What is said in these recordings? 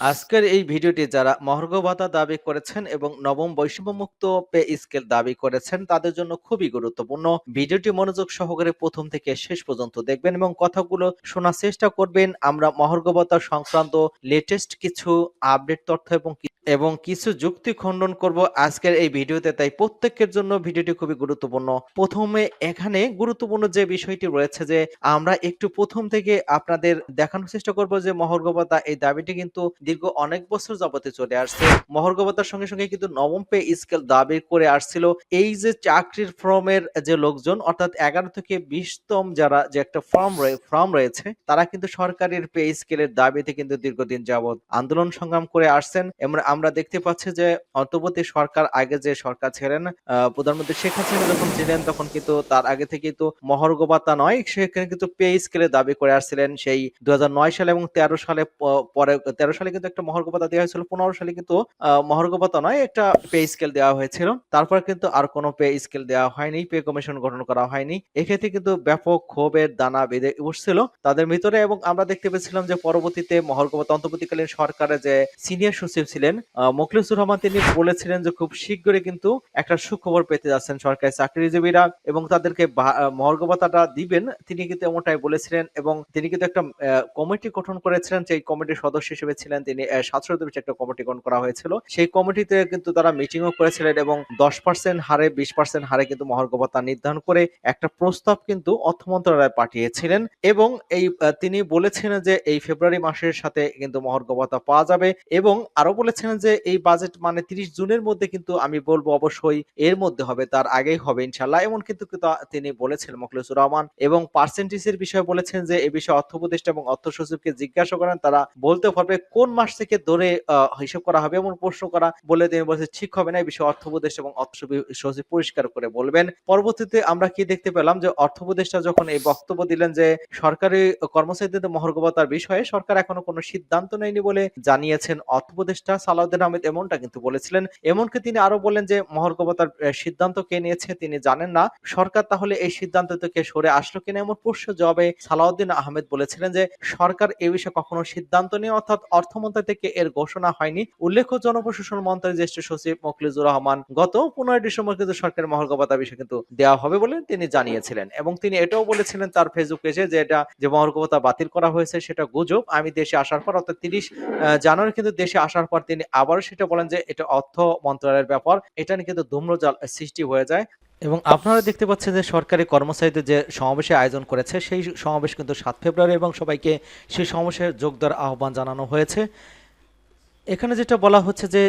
আজকের এই ভিডিওটি যারা মহার্ঘ ভাতা দাবি করেছেন এবং নবম বৈষম্যমুক্ত পে স্কেল দাবি করেছেন, তাদের জন্য খুবই গুরুত্বপূর্ণ। ভিডিওটি মনোযোগ সহকারে প্রথম থেকে শেষ পর্যন্ত দেখবেন এবং কথাগুলো শোনার চেষ্টা করবেন। আমরা মহার্ঘ ভাতা সংক্রান্ত লেটেস্ট কিছু আপডেট তথ্য এবং এবং কিছু যুক্তি খণ্ডন করব আজকের এই ভিডিওতে। তাই প্রত্যেকের জন্য ভিডিওটি খুবই গুরুত্বপূর্ণ। প্রথমে এখানে গুরুত্বপূর্ণ যে বিষয়টি রয়েছে যে, আমরা একটু প্রথম থেকে আপনাদের দেখানোর চেষ্টা করব যে মহার্ঘ ভাতা এই দাবিটি কিন্তু দীর্ঘ অনেক বছর যাবতে চলে আসছে। মহার্ঘ ভাতার সঙ্গে সঙ্গে কিন্তু নবম পে স্কেল দাবি করে আসছিল। এই যে চাকরির ফর্মের যে লোকজন, অর্থাৎ এগারো থেকে বিশতম যারা যে একটা ফর্ম ফর্ম রয়েছে, তারা কিন্তু সরকারের পে স্কেলের দাবিতে কিন্তু দীর্ঘদিন যাবৎ আন্দোলন সংগ্রাম করে আসছেন। আমরা দেখতে পাচ্ছি যে, অন্তর্বর্তী সরকার আগে যে সরকার ছিলেন প্রধানমন্ত্রী শেখ হাসিনা যখন ছিলেন, তখন কিন্তু তার আগে থেকে কিন্তু মহার্ঘ ভাতা নয়, সেখানে কিন্তু পে স্কেলে দাবি করে আসছিলেন। সেই দুই হাজার নয় সালে এবং তেরো সালে পরে, তেরো সালে কিন্তু একটা মহার্ঘ ভাতা দেওয়া হয়েছিল। পনেরো সালে কিন্তু ভাতা নয়, একটা পে স্কেল দেওয়া হয়েছিল। তারপর কিন্তু আর কোনো পে স্কেল দেওয়া হয়নি, পে কমিশন গঠন করা হয়নি। এক্ষেত্রে কিন্তু ব্যাপক ক্ষোভের দানা বেঁধে উঠছিল তাদের ভিতরে এবং আমরা দেখতে পেয়েছিলাম যে পরবর্তীতে মহার্ঘ ভাতা অন্তর্বর্তীকালীন সরকারের যে সিনিয়র সচিব ছিলেন মোখলেসুর রহমান, তিনি বলেছিলেন যে খুব শীঘ্রই কিন্তু একটা সুখবর পেতে যাচ্ছেন সরকারি চাকরিজীবীরা এবং তাদেরকে ভাতাটা দিবেন। তিনি কিন্তু এমনটাই বলেছিলেন এবং তিনি কিন্তু একটা কমিটি গঠন করেছিলেন সেই কমিটির সদস্য হিসেবে ছিলেন তিনি আহ, সাত একটা কমিটি গঠন করা হয়েছিল। সেই কমিটিতে কিন্তু তারা মিটিংও করেছিলেন এবং দশ পার্সেন্ট হারে বিশ পার্সেন্ট হারে কিন্তু মহার্ঘ নির্ধারণ করে একটা প্রস্তাব কিন্তু অর্থ মন্ত্রণালয়ে পাঠিয়েছিলেন এবং এই তিনি বলেছিলেন যে এই ফেব্রুয়ারি মাসের সাথে কিন্তু মহার্ঘ পাওয়া যাবে এবং আরও বলেছিলেন যে এই বাজেট মানে তিরিশ জুনের মধ্যে কিন্তু আমি বলব অবশ্যই এর মধ্যে হবে তার আগেই হবে ইনশাল্লাহ এমন কিন্তু তিনি বলেছেন মোখলেসুর রহমান এবং পার্সেন্টেজের বিষয়ে বলেছেন যে এই বিষয়ে অর্থ উপদেষ্টা এবং অর্থ সচিবকে জিজ্ঞাসা করেন তারা বলতে পারবে কোন মাস থেকে ধরে হিসাব করা হবে এমন প্রশ্ন করা বলে তিনি বলেছেন, ঠিক হবে না, এই বিষয়ে অর্থ উপদেষ্টা এবং অর্থ সচিব- পরিষ্কার করে বলবেন। পরবর্তীতে আমরা কি দেখতে পেলাম যে অর্থ উপদেষ্টা যখন এই বক্তব্য দিলেন যে, সরকারি কর্মচারীদের মহার্ঘ ভাতার বিষয়ে সরকার এখনও কোনো সিদ্ধান্ত নেয়নি বলে জানিয়েছেন অর্থ উপদেষ্টা সালাউদ্দিন আহমেদ এমনটা কিন্তু বলেছিলেন। এমনকি তিনি আরও বলেন যে মহর্গবতার সিদ্ধান্ত কে নিয়েছে তিনি জানেন না। সরকার তাহলে এই সিদ্ধান্ত থেকে সরে আসলো কিনা এমন প্রশ্ন জবাবে সালাউদ্দিন আহমেদ বলেছিলেন যে, সরকার এ বিষয়ে কখনো সিদ্ধান্ত নেই অর্থাৎ অর্থমন্ত্রী থেকে এর ঘোষণা হয়নি। উল্লেখ্য জনপ্রশাসন মন্ত্রী জ্যেষ্ঠ সচিব মখলিজুর রহমান গত পনেরোই ডিসেম্বর কিন্তু সরকারের মহার্ঘ ভাতা বিষয়ে কিন্তু দেওয়া হবে বলে তিনি জানিয়েছিলেন। এবং তিনি এটাও বলেছিলেন তার ফেসবুক পেজে যে এটা যে মহার্ঘ বাতিল করা হয়েছে সেটা গুজব। আমি দেশে আসার পর, অর্থাৎ তিরিশ জানুয়ারি কিন্তু দেশে আসার পর তিনি আবারও সেটা বলেন যে এটা অর্থ মন্ত্রণালয়ের ব্যাপার। এটা নিয়ে কিন্তু ধূম্রজাল সৃষ্টি হয়ে যায়। এবং আপনারা দেখতে পাচ্ছেন যে সরকারি কর্মচারীদের যে সমাবেশে আয়োজন করেছে, সেই সমাবেশ কিন্তু সাত ফেব্রুয়ারি এবং সবাইকে সেই সমাবেশে যোগ দেওয়ার আহ্বান জানানো হয়েছে। এখানে যেটা বলা হচ্ছে যে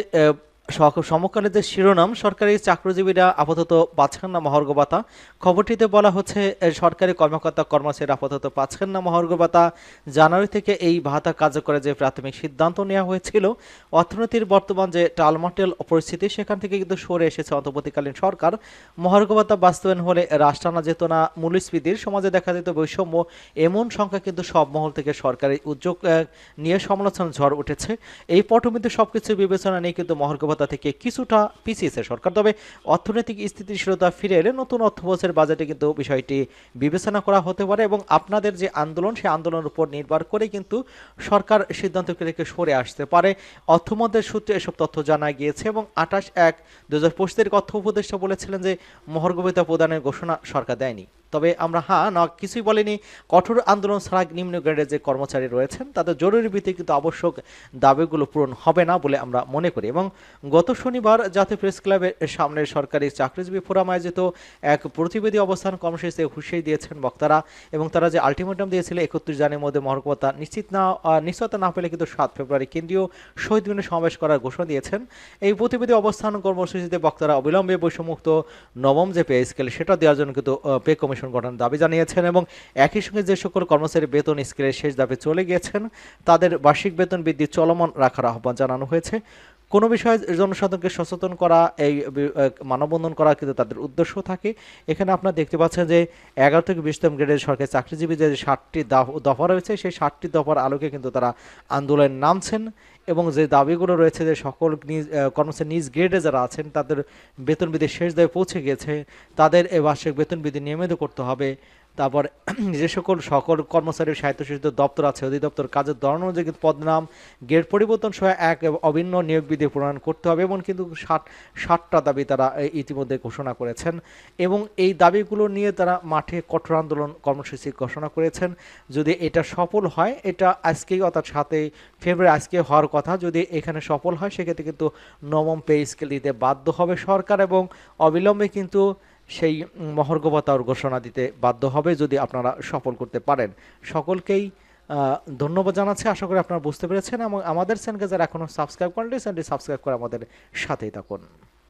আহ, সক- সমকালে যে শিরোনাম সরকারি চাকরিজীবীরা আপাতত পাচ্ছেন না মহার্ঘ ভাতা। খবরটিতে বলা হচ্ছে সরকারি কর্মকর্তা কর্মচারীরা আপাতত পাচ্ছেন না মহার্ঘ ভাতা। জানুয়ারি থেকে এই ভাতা কার্যকরে যে প্রাথমিক সিদ্ধান্ত নেওয়া হয়েছিল অর্থনীতির বর্তমান যে টালমাটেল পরিস্থিতি সেখান থেকে কিন্তু সরে এসেছে অন্তর্বর্তীকালীন সরকার। মহার্ঘ ভাতা বাস্তবায়ন হলে রাশ টানা যেত না মূল্যস্ফীতির সমাজে দেখা যেত বৈষম্য এমন সংখ্যা কিন্তু সব মহল থেকে সরকারি উদ্যোগ নিয়ে সমালোচনা ঝড় উঠেছে। এই পটভূমিতে সবকিছু বিবেচনা নিয়ে কিন্তু মহার্ঘ ভাতা থেকে কিছুটা পিছিয়েছে সরকার। তবে অর্থনৈতিক স্থিতিশীলতা ফিরে এলে নতুন অর্থ বছরের বাজেটে কিন্তু বিষয়টি বিবেচনা করা হতে পারে এবং আপনাদের যে আন্দোলন, সেই আন্দোলনের উপর নির্ভর করে কিন্তু সরকার সিদ্ধান্ত থেকে সরে আসতে পারে। অর্থমন্ত্রের সূত্রে এসব তথ্য জানা গিয়েছে এবং আঠাশ এক দু হাজার পঁচিশ তারিখ অর্থ উপদেষ্টা বলেছিলেন যে, মহার্ঘ ভাতা প্রদানের ঘোষণা সরকার দেয়নি। তবে আমরা হ্যাঁ না, কিছুই বলিনি। কঠোর আন্দোলন ছাড়া নিম্ন গ্রেডের যে কর্মচারী রয়েছেন, তাদের জরুরি ভিত্তিতে কিন্তু আবশ্যক দাবিগুলো পূরণ হবে না বলে আমরা মনে করি। এবং গত শনিবার জাতীয় প্রেস ক্লাবের সামনে সরকারি চাকরিজীবী ফোরাম আয়োজিত এক প্রতিবেদী অবস্থান কর্মসূচিতে হুঁশিয়ারি দিয়েছেন বক্তারা এবং তারা যে আলটিমেটাম দিয়েছিল একত্রিশ জানুয়ারির মধ্যে মহর্গতা নিশ্চিত না নিশ্চয়তা না পেলে কিন্তু সাত ফেব্রুয়ারি কেন্দ্রীয় শহীদ মিনারে সমাবেশ করার ঘোষণা দিয়েছেন। এই প্রতিবেদী অবস্থান কর্মসূচিতে বক্তারা অবিলম্বে বৈষম্যুক্ত নবম যে পে স্কেল, সেটা দেওয়ার জন্য কিন্তু পে কমিশন গঠন দাবি জানিয়েছেন এবং একই সঙ্গে যে সকল কর্মচারী বেতন স্কেলের শেষ দাবি চলে গিয়েছেন, তাদের বার্ষিক বেতন বৃদ্ধি চলমান রাখার আহ্বান জানানো হয়েছে। কোনো বিষয়ে জনসাধারণকে সচেতন করা, এই মানববন্ধন করা কিন্তু তাদের উদ্দেশ্য থাকে। এখানে আপনারা দেখতে পাচ্ছেন যে এগারো থেকে বিশতম গ্রেডের সরকারি চাকরিজীবী যে ষাটটি দাফ- রয়েছে, সেই ষাটটি দফার আলোকে কিন্তু তারা আন্দোলনে নামছেন এবং যে দাবিগুলো রয়েছে যে সকল নিজ কর্মচারী নিজ গ্রেডে যারা আছেন, তাদের বেতন বৃদ্ধির শেষ দায়ে পৌঁছে গেছে, তাদের এই বার্ষিক বেতন বৃদ্ধি নিয়মিত করতে হবে। তারপর যে সকল সকল কর্মচারী, স্বায়ত্তশাসিত দপ্তর আছে, অধিদপ্তর, কাজের ধরন অনুযায়ী কিন্তু পদনাম গেট পরিবর্তন সহ এক অভিন্ন নিয়োগ বিধি প্রণয়ন করতে হবে এবং কিন্তু ষাট, ষাটটা দাবি তারা ইতিমধ্যে ঘোষণা করেছেন এবং এই দাবিগুলো নিয়ে তারা মাঠে কঠোর আন্দোলন কর্মসূচি ঘোষণা করেছেন। যদি এটা সফল হয়, এটা আজকেই অর্থাৎ সাতই ফেব্রুয়ারি আজকে হওয়ার কথা। যদি এখানে সফল হয়, সেক্ষেত্রে কিন্তু নবম পে স্কেল দিতে বাধ্য হবে সরকার এবং অবিলম্বে কিন্তু সেই মহর্গবতার ঘোষণা দিতে বাধ্য হবে যদি আপনারা সফল করতে পারেন। সকলকেই ধন্যবাদ জানাচ্ছি। আশা করি আপনারা বুঝতে পেরেছেন এবং আমাদের চ্যানেলকে যারা এখনও সাবস্ক্রাইব করেন চ্যানেলটি সাবস্ক্রাইব করে আমাদের সাথেই থাকুন।